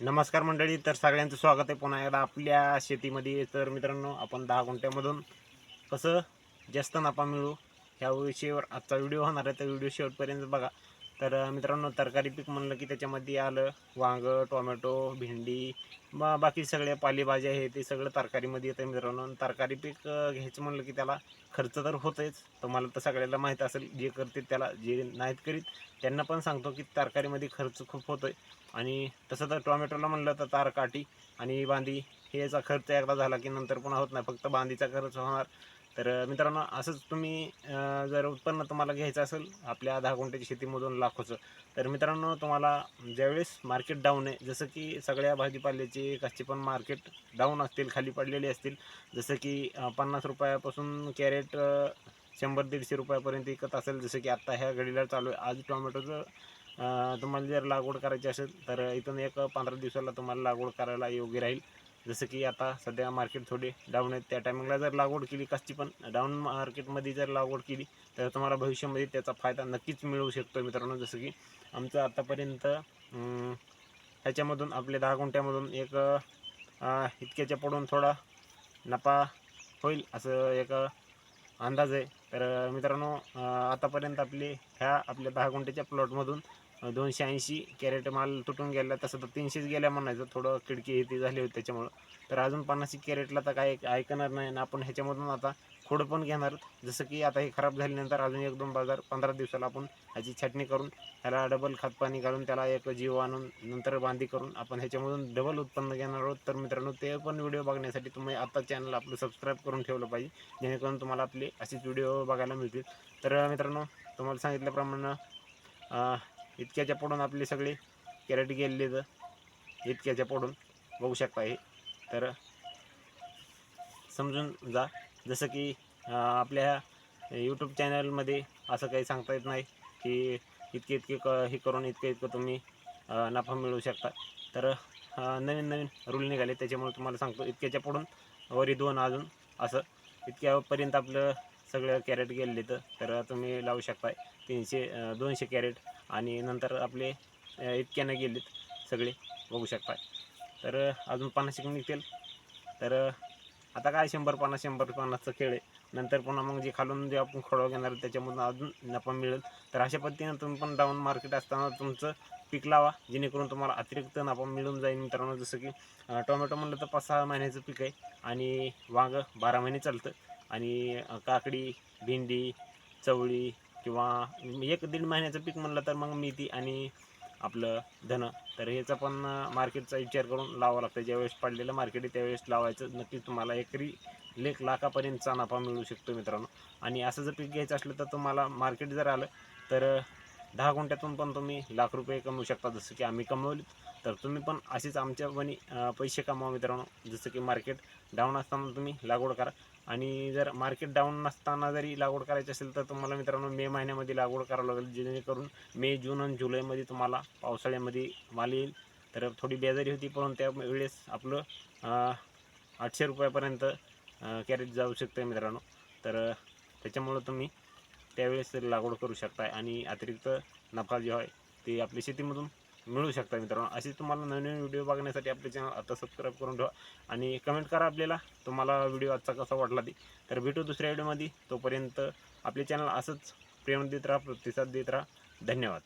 नमस्कार मंडळी तर सगळ्यांचं स्वागत आहे पुन्हा एकदा आपल्या शेतीमध्ये. तर मित्रांनो आपण दहा गुंठ्यामधून कसं जास्त नफा मिळू ह्या विषयावर आजचा व्हिडिओ होणार आहे. तर व्हिडिओ शेवटपर्यंत बघा. तर मित्रांनो तरकारी पीक म्हणलं की त्याच्यामध्ये आलं वांगं टोमॅटो भेंडी बा बाकी सगळे पालेभाज्या हे ते सगळं तरकारीमध्ये येतं मित्रांनो. तरकारी पीक घ्यायचं म्हणलं की त्याला खर्च तर होतंच तुम्हाला तर सगळ्याला माहीत असेल जे करतील त्याला जे नाहीत करीत त्यांना पण सांगतो की तरकारीमध्ये खर्च खूप होतोय. आणि तसं तर टोमॅटोला म्हणलं तर तारकाठी आणि बांधी हे याचा खर्च एकदा झाला की नंतर पुन्हा होत नाही. फक्त बांधीचा खर्च होणार. तर मित्रांनो असंच तुम्ही जर उत्पन्न तुम्हाला घ्यायचं असेल आपल्या दहा गुंठ्याची शेतीमधून लाखोचं तर मित्रांनो तुम्हाला ज्यावेळेस मार्केट डाऊन आहे जसं की सगळ्या भाजीपाल्याचे कच्चे पण मार्केट डाऊन असतील खाली पडलेले असतील जसं की पन्नास रुपयापासून कॅरेट शंभर दीडशे रुपयापर्यंत विकत असेल जसं की आत्ता ह्या घडीला चालू आहे. आज टोमॅटोचं तुम्हाला जर लागवड करायची असेल तर इथून एक पंधरा दिवसाला तुम्हाला लागवड करायला योग्य राहील. जसं की आता सध्या मार्केट थोडे डाऊन आहेत त्या टायमिंगला जर लागवड केली कच्ची पण डाऊन मार्केटमध्ये जर लागवड केली तर तुम्हाला भविष्यामध्ये त्याचा फायदा नक्कीच मिळू शकतो मित्रांनो. जसं की आमचं आतापर्यंत ह्याच्यामधून आपल्या दहा गुंठ्यामधून एक इतक्याच्या पडून थोडा नफा होईल असं एक अंदाज आहे. तर मित्रांनो आतापर्यंत आपले ह्या आपल्या दहा गुंठ्याच्या प्लॉटमधून दोनशे ऐंशी कॅरेट माल तुटून गेला तसं तर तीनशेच गेल्या म्हणायचं. थोडं खिडकी हे झाली होती त्याच्यामुळं. तर अजून पन्नास कॅरेटला तर काय ऐकणार नाही आणि आपण ह्याच्यामधून आता खोडं पण घेणार. जसं की आता हे खराब झाल्यानंतर अजून एक दोन बाजार पंधरा दिवसाला आपण ह्याची छाटणी करून ह्याला डबल खतपाणी घालून त्याला एक जीव आणून नंतर बांधी करून आपण ह्याच्यामधून डबल उत्पन्न घेणार आहोत. तर मित्रांनो ते पण व्हिडिओ बघण्यासाठी तुम्ही आता चॅनल आपलं सबस्क्राईब करून ठेवलं पाहिजे. जेणेकरून तुम्हाला आपले असेच व्हिडिओ बघायला मिळतील. तर मित्रांनो तुम्हाला सांगितल्याप्रमाणे इतक्याच्या पडून आपले सगळे कॅरेट गेलेले तर इतक्याच्या पडून बघू शकता हे. तर समजून जा. जसं की आपल्या यूट्यूब चॅनलमध्ये असं काही सांगता येत नाही की इतके इतके क हे करून इतकं इतकं तुम्ही नफा मिळवू शकता. तर नवीन नवीन रूल निघाले. त्याच्यामुळे तुम्हाला सांगतो इतक्याच्या पडून वरी दोन अजून असं. इतक्यापर्यंत आपलं सगळं कॅरेट गेलेले तर तर तुम्ही लावू शकताय. तीनशे दोनशे कॅरेट आणि नंतर आपले इतक्यानं गेलेत सगळे. बघू शकताय तर अजून पन्नास एक निघतील. तर आता काय शंभर पन्नास शंभर पन्नासचं खेळ आहे. नंतर पुन्हा मग जे खालून जे आपण खोडवा घेणार त्याच्यामधून अजून नफा मिळेल. तर अशा पद्धतीनं तुम्ही पण डाऊन मार्केट असताना तुमचं पीक लावा. जेणेकरून तुम्हाला अतिरिक्त नफा मिळून जाईल मित्रांनो. जसं की टोमॅटो म्हणलं तर पाच सहा महिन्याचं पीक आहे आणि वांगं बारा महिने चालतं. आणि काकडी भेंडी चवळी किंवा एक दीड महिन्याचं पीक म्हणलं तर मग मेथी आणि आपलं धन तर ह्याचा पण मार्केटचा विचार करून लावावं लागतं ज्यावेळेस पडलेलं मार्केट आहे त्यावेळेस लावायचं. नक्कीच तुम्हाला एकरी लेख लाखापर्यंतचा नफा मिळू शकतो मित्रांनो. आणि असं जर पीक घ्यायचं असलं तर तुम्हाला मार्केट जर आलं तर दहा गुंठ्यातून पण तुम्ही लाख रुपये कमवू शकता जसं की आम्ही कमवलीत तर तुम्ही पण असेच आमच्या वनी पैसे कमावा मित्रांनो. जसं की मार्केट डाऊन असताना तुम्ही लागवड करा. आणि जर मार्केट डाऊन नसताना जरी लागवड करायची असेल तर तुम्हाला मित्रांनो मे महिन्यामध्ये लागवड करावं लागेल. जेणेकरून मे जून आणि जुलैमध्ये तुम्हाला पावसाळ्यामध्ये माल येईल. तर थोडी बेजारी होती पण त्या वेळेस आपलं आठशे रुपयापर्यंत कॅरेज जाऊ शकतं मित्रांनो. तर त्याच्यामुळं तुम्ही त्यावेळेस लागवड करू शकताय आणि अतिरिक्त नफा जो आहे ते आपल्या शेतीमधून मिळू शकता मित्रांनो. असे तुम्हाला नवीन नवीन व्हिडिओ बघण्यासाठी आपले चॅनल आता सबस्क्राईब करून ठेवा आणि कमेंट करा आपल्याला तुम्हाला व्हिडिओ आजचा कसा वाटला ते. तर भेटू दुसऱ्या व्हिडिओमध्ये तोपर्यंत आपले चॅनल असंच प्रेम देत राहा प्रतिसाद देत राहा. धन्यवाद.